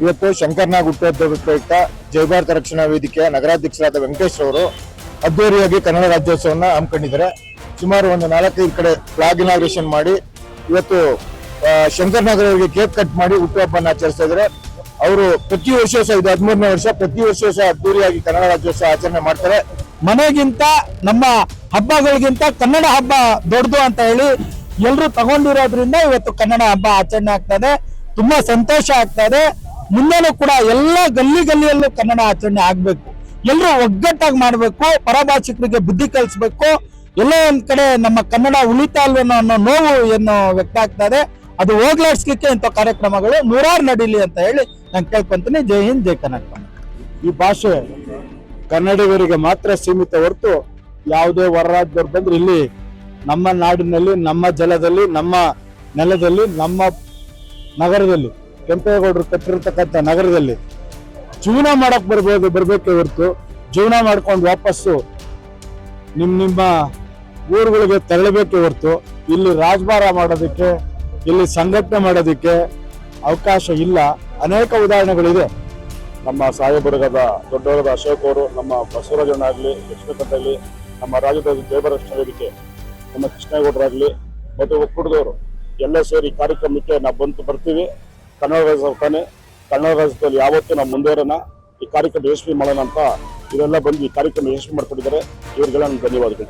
ಇವತ್ತು ಶಂಕರ್ನಾಗ್ ಹುಟ್ಟುಹಬ್ಬದ ಪ್ರಯುಕ್ತ ಜೈ ಭಾರತ ರಕ್ಷಣಾ ವೇದಿಕೆಯ ನಗರಾಧ್ಯಕ್ಷರಾದ ವೆಂಕಟೇಶ್ ಅವರು ಅದ್ದೂರಿಯಾಗಿ ಕನ್ನಡ ರಾಜ್ಯೋತ್ಸವವನ್ನು ಹಮ್ಮಿಕೊಂಡಿದ್ದಾರೆ. ಸುಮಾರು ಒಂದು ನಾಲ್ಕೈದು ಕಡೆ ಫ್ಲಾಗ್ ಇನಾಗ್ರೇಷನ್ ಮಾಡಿ ಇವತ್ತು ಆ, ಶಂಕರ್ನಾಗ್ ಅವರಿಗೆ ಕೇಕ್ ಕಟ್ ಮಾಡಿ ಹುಟ್ಟುಹಬ್ಬವನ್ನು ಆಚರಿಸ್ತಾ ಇದ್ದಾರೆ. ಅವರು ಪ್ರತಿ ವರ್ಷ ಸಹ ಇದು ಹದಿಮೂರನೇ ವರ್ಷ ಪ್ರತಿ ವರ್ಷ ಸಹ ಅದ್ದೂರಿಯಾಗಿ ಕನ್ನಡ ರಾಜ್ಯೋತ್ಸವ ಆಚರಣೆ ಮಾಡ್ತಾರೆ. ಮನೆಗಿಂತ ನಮ್ಮ ಹಬ್ಬಗಳಿಗಿಂತ ಕನ್ನಡ ಹಬ್ಬ ದೊಡ್ಡದು ಅಂತ ಹೇಳಿ ಎಲ್ಲರೂ ತಗೊಂಡಿರೋದ್ರಿಂದ ಇವತ್ತು ಕನ್ನಡ ಹಬ್ಬ ಆಚರಣೆ ಆಗ್ತದೆ ತುಂಬಾ ಸಂತೋಷ ಆಗ್ತದೆ ಮುಂದೆನೂ ಕೂಡ ಎಲ್ಲ ಗಲ್ಲಿ ಗಲ್ಲಿಯಲ್ಲೂ ಕನ್ನಡ ಆಚರಣೆ ಆಗ್ಬೇಕು. ಎಲ್ಲರೂ ಒಗ್ಗಟ್ಟಾಗಿ ಮಾಡಬೇಕು, ಪರಭಾಷಿಕರಿಗೆ ಬುದ್ಧಿ ಕಲಿಸ್ಬೇಕು. ಎಲ್ಲೋ ಒಂದ್ ಕಡೆ ನಮ್ಮ ಕನ್ನಡ ಉಳಿತಾ ಅನ್ನೋ ನೋವು ಏನು ವ್ಯಕ್ತ ಆಗ್ತದೆ ಅದು ಹೋಗ್ಲಾಡ್ಸ್ಲಿಕ್ಕೆ ಇಂಥ ಕಾರ್ಯಕ್ರಮಗಳು ನೂರಾರು ನಡೀಲಿ ಅಂತ ಹೇಳಿ ನಾನು ಕೇಳ್ಕೊಂತೀನಿ. ಜೈ ಹಿಂದ್, ಜೈ ಕನ್ನಡ ಈ ಭಾಷೆ ಕನ್ನಡಿಗರಿಗೆ ಮಾತ್ರ ಸೀಮಿತ ಹೊರತು ಯಾವುದೇ ಹೊರ ಬಂದ್ರೆ ಇಲ್ಲಿ ನಮ್ಮ ನಾಡಿನಲ್ಲಿ, ನಮ್ಮ ಜಲದಲ್ಲಿ, ನಮ್ಮ ನೆಲದಲ್ಲಿ, ನಮ್ಮ ನಗರದಲ್ಲಿ ಕೆಂಪೇಗೌಡರು ಕಟ್ಟಿರ್ತಕ್ಕಂಥ ನಗರದಲ್ಲಿ ಜೀವನ ಮಾಡಕ್ ಬರ್ಬೋದು, ಬರ್ಬೇಕೇ ಹೊರತು ಜೀವನ ಮಾಡ್ಕೊಂಡು ವಾಪಸ್ಸು ನಿಮ್, ನಿಮ್ಮ ಊರುಗಳಿಗೆ ತೆರಳಬೇಕೇ ಹೊರತು ಇಲ್ಲಿ ರಾಜಭಾರ ಮಾಡೋದಕ್ಕೆ, ಇಲ್ಲಿ ಸಂಘಟನೆ ಮಾಡೋದಕ್ಕೆ ಅವಕಾಶ ಇಲ್ಲ. ಅನೇಕ ಉದಾಹರಣೆಗಳಿದೆ. ನಮ್ಮ ಸಾಯಿಬುರ್ಗದ ದೊಡ್ಡವರದ ಅಶೋಕ್ ಅವರು, ನಮ್ಮ ಬಸವರಾಜಣ್ಣ ಆಗಲಿ ಲಕ್ಷ್ಮೀಕಾಂತ್ ನಮ್ಮ ರಾಜ್ಯದ ದೇವರಷ್ಟ ರಕ್ಷಣಾ ವೇದಿಕೆ ನಮ್ಮ ಕೃಷ್ಣೇಗೌಡರಾಗಲಿ, ಮತ್ತು ಒಕ್ಕೂಟದವರು ಎಲ್ಲ ಸೇರಿ ಕಾರ್ಯಕ್ರಮಕ್ಕೆ ನಾವು ಬಂದು ಬರ್ತೀವಿ. ಕನ್ನಡ ರಾಜ್ಯ ಕನ್ನಡ ರಾಜ್ಯದಲ್ಲಿ ಯಾವತ್ತೂ ನಾವು ಮುಂದುವರೋಣ ಈ ಕಾರ್ಯಕ್ರಮ ಯಶಸ್ವಿ ಮಾಡೋಣ ಅಂತ ಇವೆಲ್ಲ ಬಂದು ಈ ಕಾರ್ಯಕ್ರಮ ಯಶಸ್ವಿ ಮಾಡ್ಕೊಂಡಿದ್ದಾರೆ. ಇವರಿಗೆಲ್ಲ ಧನ್ಯವಾದಗಳು.